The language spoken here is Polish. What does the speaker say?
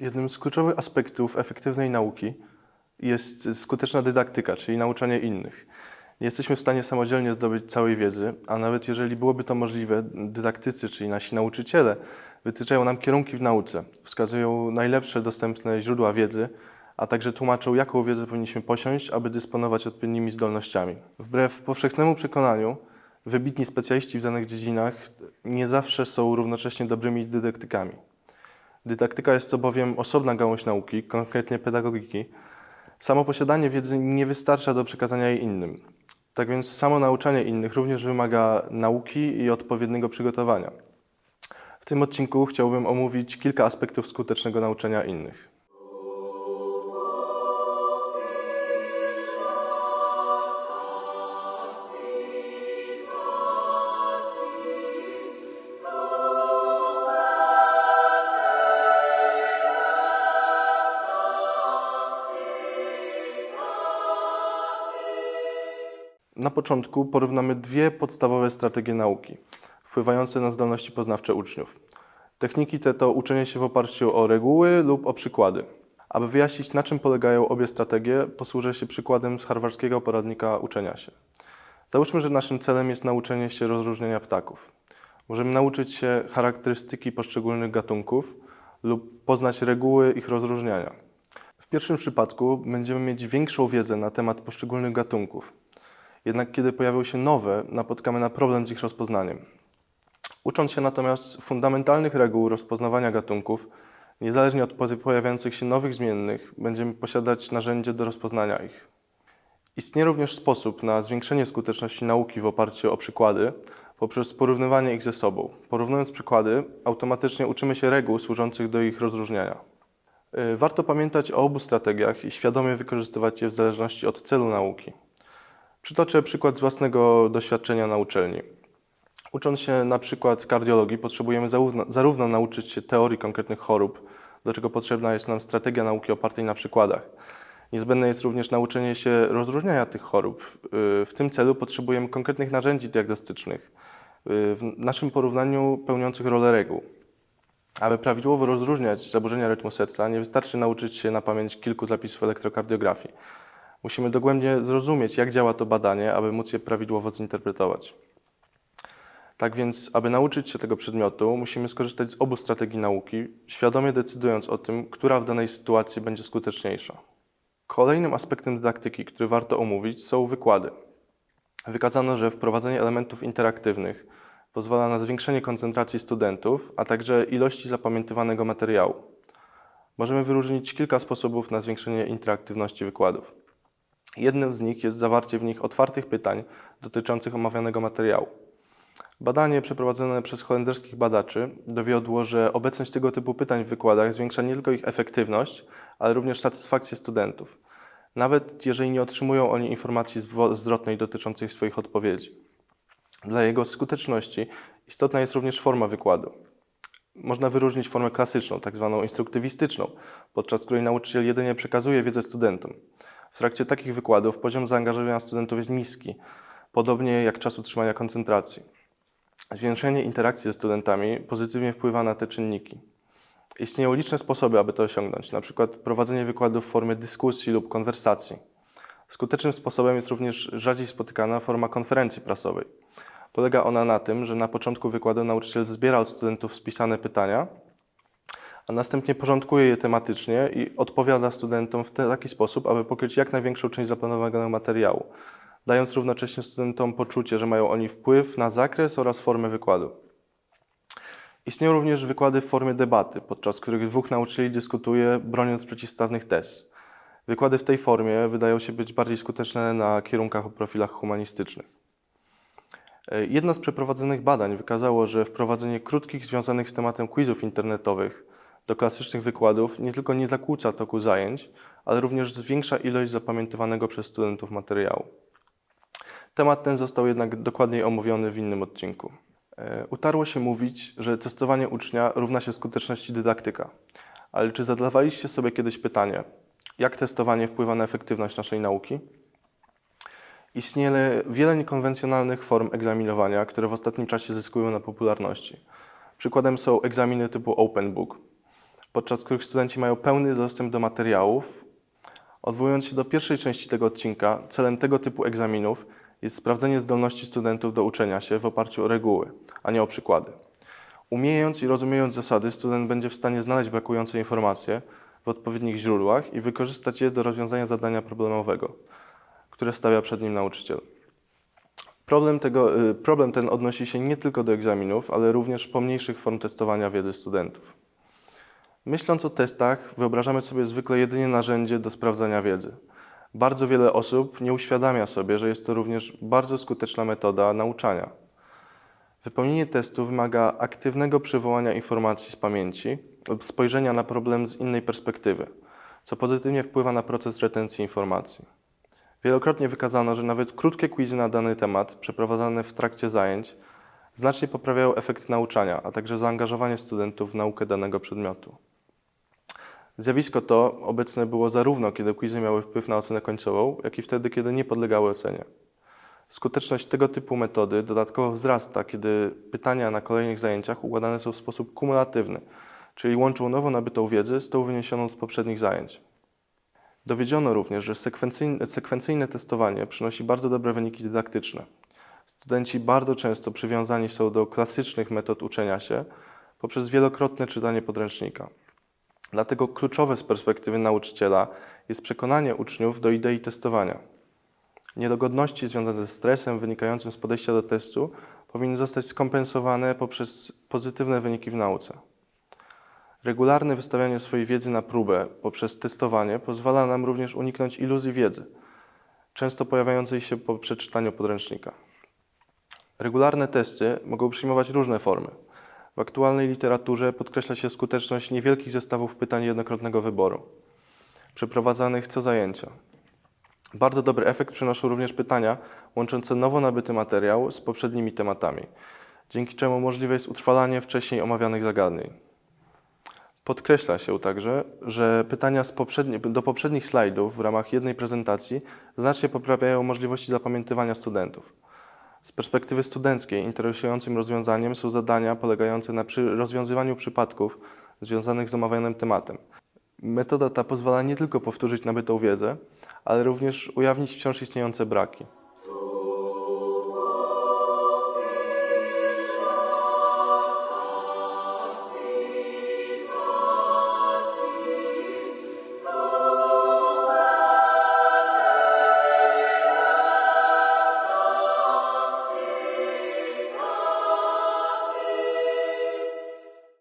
Jednym z kluczowych aspektów efektywnej nauki jest skuteczna dydaktyka, czyli nauczanie innych. Nie jesteśmy w stanie samodzielnie zdobyć całej wiedzy, a nawet jeżeli byłoby to możliwe, dydaktycy, czyli nasi nauczyciele, wytyczają nam kierunki w nauce, wskazują najlepsze dostępne źródła wiedzy, a także tłumaczą, jaką wiedzę powinniśmy posiąść, aby dysponować odpowiednimi zdolnościami. Wbrew powszechnemu przekonaniu, wybitni specjaliści w danych dziedzinach nie zawsze są równocześnie dobrymi dydaktykami. Dydaktyka jest to bowiem osobna gałąź nauki, konkretnie pedagogiki. Samo posiadanie wiedzy nie wystarcza do przekazania jej innym. Tak więc samo nauczanie innych również wymaga nauki i odpowiedniego przygotowania. W tym odcinku chciałbym omówić kilka aspektów skutecznego nauczania innych. Na początku porównamy dwie podstawowe strategie nauki, wpływające na zdolności poznawcze uczniów. Techniki te to uczenie się w oparciu o reguły lub o przykłady. Aby wyjaśnić, na czym polegają obie strategie, posłużę się przykładem z harwardzkiego poradnika uczenia się. Załóżmy, że naszym celem jest nauczenie się rozróżnienia ptaków. Możemy nauczyć się charakterystyki poszczególnych gatunków lub poznać reguły ich rozróżniania. W pierwszym przypadku będziemy mieć większą wiedzę na temat poszczególnych gatunków. Jednak kiedy pojawią się nowe, napotkamy na problem z ich rozpoznaniem. Ucząc się natomiast fundamentalnych reguł rozpoznawania gatunków, niezależnie od po- pojawiających się nowych zmiennych, będziemy posiadać narzędzie do rozpoznania ich. Istnieje również sposób na zwiększenie skuteczności nauki w oparciu o przykłady poprzez porównywanie ich ze sobą. Porównując przykłady, automatycznie uczymy się reguł służących do ich rozróżniania. Y, Warto pamiętać o obu strategiach i świadomie wykorzystywać je w zależności od celu nauki. Przytoczę przykład z własnego doświadczenia na uczelni. Ucząc się na przykład kardiologii, potrzebujemy zarówno, zarówno nauczyć się teorii konkretnych chorób, do czego potrzebna jest nam strategia nauki opartej na przykładach. Niezbędne jest również nauczenie się rozróżniania tych chorób. Yy, W tym celu potrzebujemy konkretnych narzędzi diagnostycznych, yy, w naszym porównaniu pełniących rolę reguł. Aby prawidłowo rozróżniać zaburzenia rytmu serca, nie wystarczy nauczyć się na pamięć kilku zapisów elektrokardiografii. Musimy dogłębnie zrozumieć, jak działa to badanie, aby móc je prawidłowo zinterpretować. Tak więc, aby nauczyć się tego przedmiotu, musimy skorzystać z obu strategii nauki, świadomie decydując o tym, która w danej sytuacji będzie skuteczniejsza. Kolejnym aspektem dydaktyki, który warto omówić, są wykłady. Wykazano, że wprowadzenie elementów interaktywnych pozwala na zwiększenie koncentracji studentów, a także ilości zapamiętywanego materiału. Możemy wyróżnić kilka sposobów na zwiększenie interaktywności wykładów. Jednym z nich jest zawarcie w nich otwartych pytań dotyczących omawianego materiału. Badanie przeprowadzone przez holenderskich badaczy dowiodło, że obecność tego typu pytań w wykładach zwiększa nie tylko ich efektywność, ale również satysfakcję studentów, nawet jeżeli nie otrzymują oni informacji zwrotnej dotyczącej swoich odpowiedzi. Dla jego skuteczności istotna jest również forma wykładu. Można wyróżnić formę klasyczną, tak zwaną instruktywistyczną, podczas której nauczyciel jedynie przekazuje wiedzę studentom. W trakcie takich wykładów poziom zaangażowania studentów jest niski, podobnie jak czas utrzymania koncentracji. Zwiększenie interakcji ze studentami pozytywnie wpływa na te czynniki. Istnieją liczne sposoby, aby to osiągnąć, np. prowadzenie wykładów w formie dyskusji lub konwersacji. Skutecznym sposobem jest również rzadziej spotykana forma konferencji prasowej. Polega ona na tym, że na początku wykładu nauczyciel zbiera od studentów spisane pytania, a następnie porządkuje je tematycznie i odpowiada studentom w taki sposób, aby pokryć jak największą część zaplanowanego materiału, dając równocześnie studentom poczucie, że mają oni wpływ na zakres oraz formę wykładu. Istnieją również wykłady w formie debaty, podczas których dwóch nauczycieli dyskutuje, broniąc przeciwstawnych tez. Wykłady w tej formie wydają się być bardziej skuteczne na kierunkach o profilach humanistycznych. Jedno z przeprowadzonych badań wykazało, że wprowadzenie krótkich, związanych z tematem quizów internetowych do klasycznych wykładów nie tylko nie zakłóca toku zajęć, ale również zwiększa ilość zapamiętywanego przez studentów materiału. Temat ten został jednak dokładniej omówiony w innym odcinku. E, Utarło się mówić, że testowanie ucznia równa się skuteczności dydaktyka. Ale czy zadawaliście sobie kiedyś pytanie, jak testowanie wpływa na efektywność naszej nauki? Istnieje wiele niekonwencjonalnych form egzaminowania, które w ostatnim czasie zyskują na popularności. Przykładem są egzaminy typu Open Book. Podczas których studenci mają pełny dostęp do materiałów. Odwołując się do pierwszej części tego odcinka, celem tego typu egzaminów jest sprawdzenie zdolności studentów do uczenia się w oparciu o reguły, a nie o przykłady. Umiejąc i rozumiejąc zasady, student będzie w stanie znaleźć brakujące informacje w odpowiednich źródłach i wykorzystać je do rozwiązania zadania problemowego, które stawia przed nim nauczyciel. Problem, tego, y, problem ten odnosi się nie tylko do egzaminów, ale również pomniejszych form testowania wiedzy studentów. Myśląc o testach, wyobrażamy sobie zwykle jedynie narzędzie do sprawdzania wiedzy. Bardzo wiele osób nie uświadamia sobie, że jest to również bardzo skuteczna metoda nauczania. Wypełnienie testu wymaga aktywnego przywołania informacji z pamięci lub spojrzenia na problem z innej perspektywy, co pozytywnie wpływa na proces retencji informacji. Wielokrotnie wykazano, że nawet krótkie quizy na dany temat, przeprowadzane w trakcie zajęć, znacznie poprawiają efekt nauczania, a także zaangażowanie studentów w naukę danego przedmiotu. Zjawisko to obecne było zarówno, kiedy quizy miały wpływ na ocenę końcową, jak i wtedy, kiedy nie podlegały ocenie. Skuteczność tego typu metody dodatkowo wzrasta, kiedy pytania na kolejnych zajęciach układane są w sposób kumulatywny, czyli łączą nowo nabytą wiedzę z tą wyniesioną z poprzednich zajęć. Dowiedziono również, że sekwencyjne, sekwencyjne testowanie przynosi bardzo dobre wyniki dydaktyczne. Studenci bardzo często przywiązani są do klasycznych metod uczenia się poprzez wielokrotne czytanie podręcznika. Dlatego kluczowe z perspektywy nauczyciela jest przekonanie uczniów do idei testowania. Niedogodności związane ze stresem wynikającym z podejścia do testu powinny zostać skompensowane poprzez pozytywne wyniki w nauce. Regularne wystawianie swojej wiedzy na próbę poprzez testowanie pozwala nam również uniknąć iluzji wiedzy, często pojawiającej się po przeczytaniu podręcznika. Regularne testy mogą przyjmować różne formy. W aktualnej literaturze podkreśla się skuteczność niewielkich zestawów pytań jednokrotnego wyboru, przeprowadzanych co zajęcia. Bardzo dobry efekt przynoszą również pytania łączące nowo nabyty materiał z poprzednimi tematami, dzięki czemu możliwe jest utrwalanie wcześniej omawianych zagadnień. Podkreśla się także, że pytania poprzedni, do poprzednich slajdów w ramach jednej prezentacji znacznie poprawiają możliwości zapamiętywania studentów. Z perspektywy studenckiej interesującym rozwiązaniem są zadania polegające na przy rozwiązywaniu przypadków związanych z omawianym tematem. Metoda ta pozwala nie tylko powtórzyć nabytą wiedzę, ale również ujawnić wciąż istniejące braki.